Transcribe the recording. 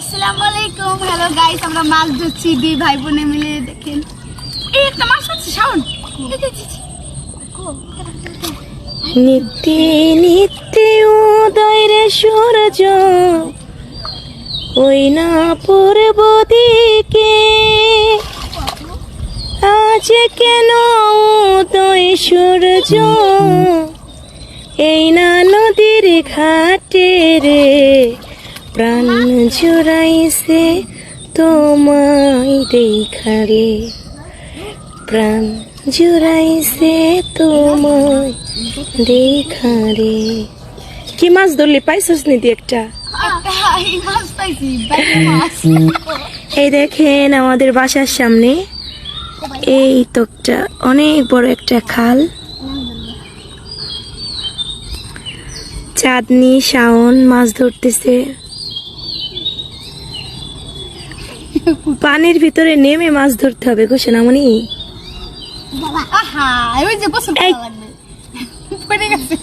আসসালামু আলাইকুম। Hello guys আমরা মাছ ধরছি। দুই ভাই বোনে মিলে দেখেন। এই একটা মাছ আছে, শাওন। নিত্যে নিত্যে উদয়ের সূর্য, ওই না পূর্ব দিকে। আজ কেন উদয় সূর্য, এই না নদীর ঘাটে রে? প্রাণ জুড়াইছে তোমায় দেখা রে প্রাণ জুড়াইছে তোমায় দেখা রে কি মাছ ধরলি? পাইছস নিদি একটা? এই দেখেন আমাদের বাসার সামনে। এই তোকটা অনেক বড় একটা খাল। চাঁদনি শাওন মাছ ধরতেছে। পানির ভিতরে নেমে মাছ ধরতে হবে ঘোষণা মনি আহা ওই যে পছন্দ। লাগবে পড়ে গেছে